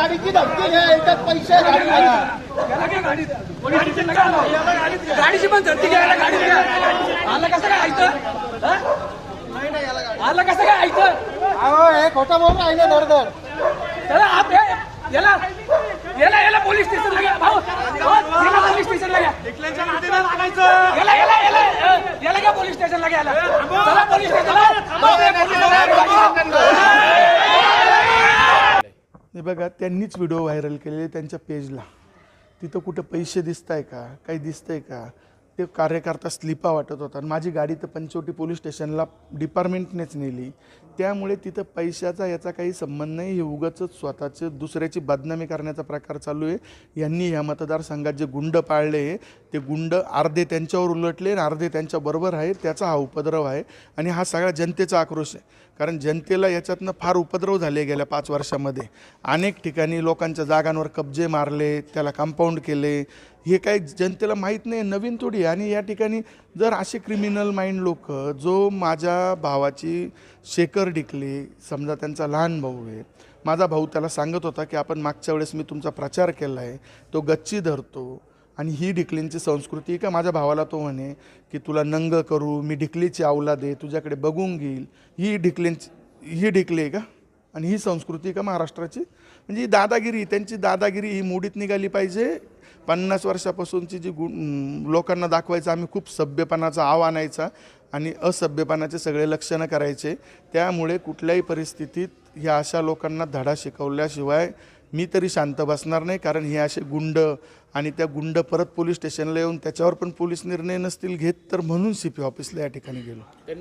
धमकी धमकी घ्या याच्यात पैसे गाडी याला गाडीची. याला गाडीची पण धरती घ्यायला गाडीत घ्या. आलं कसं काय ऐकतं हा? आलं कसं काय ऐकतं अहो हे खोटं बोल राहिले धडधड. त्याला आप हे- याला याला याला पोलीस स्टेशनला घ्या. भाऊ भाऊ, याला पोलीस स्टेशनला घ्या. याला याला याला याला घ्या पोलीस स्टेशनला घ्यायला चला पोलीस स्टेशनला हे बघा त्यांनीच व्हिडिओ व्हायरल केलेले त्यांच्या पेजला तिथं कुठं पैसे दिसत आहे का? काही दिसतंय का? ते कार्यकर्ता स्लिपा वाटत होता. आणि माझी गाडी तर पंचवटी पोलीस स्टेशनला डिपार्टमेंटनेच नेली. त्यामुळे तिथं पैशाचा याचा काही संबंध नाही. हे उगाच स्वतःचे दुसऱ्याची बदनामी करण्याचा प्रकार चालू आहे. यांनी या मतदारसंघात जे गुंड पाळले ते गुंड अर्धे त्यांच्यावर उलटले आणि अर्धे त्यांच्याबरोबर आहे त्याचा हा उपद्रव आहे आणि हा सगळा जनतेचा आक्रोश आहे. कारण जनतेला याच्यातनं फार उपद्रव झाले गेल्या पाच वर्षामध्ये. अनेक ठिकाणी लोकांच्या जागांवर कब्जे मारले त्याला कंपाऊंड केले. हे काही जनतेला माहीत नाही नवीन थोडी आणि या ठिकाणी जर असे क्रिमिनल माइंड लोक जो माझ्या भावाची शेखर डिकले समजा त्यांचा लहान भाऊ आहे. माझा भाऊ त्याला सांगत होता की आपण मागच्या वेळेस मी तुमचा प्रचार केला आहे तो गच्ची धरतो आणि ही डिकलींची संस्कृती आहे का? माझ्या भावाला तो म्हणे की तुला नंग करू मी ढिकलीची आवला दे तुझ्याकडे बघून घेईल. ही ढिकलींची ही ढिकली आहे का? आणि ही संस्कृती आहे का महाराष्ट्राची? म्हणजे ही दादागिरी त्यांची दादागिरी ही मोडीत निघाली पाहिजे. पन्नास वर्षापासूनची जी गु लोकांना दाखवायचं आम्ही खूप सभ्यपणाचा आव आणायचा आणि असभ्यपणाचे सगळे लक्षणं करायचे. त्यामुळे कुठल्याही परिस्थितीत ह्या अशा लोकांना धडा शिकवल्याशिवाय मी तरी शांत बसणार नाही. कारण हे असे गुंड आणि त्या गुंड परत पोलीस स्टेशनला येऊन त्याच्यावर पण पोलीस निर्णय नसतील घेत तर म्हणून सी पी ऑफिसला या ठिकाणी गेलो.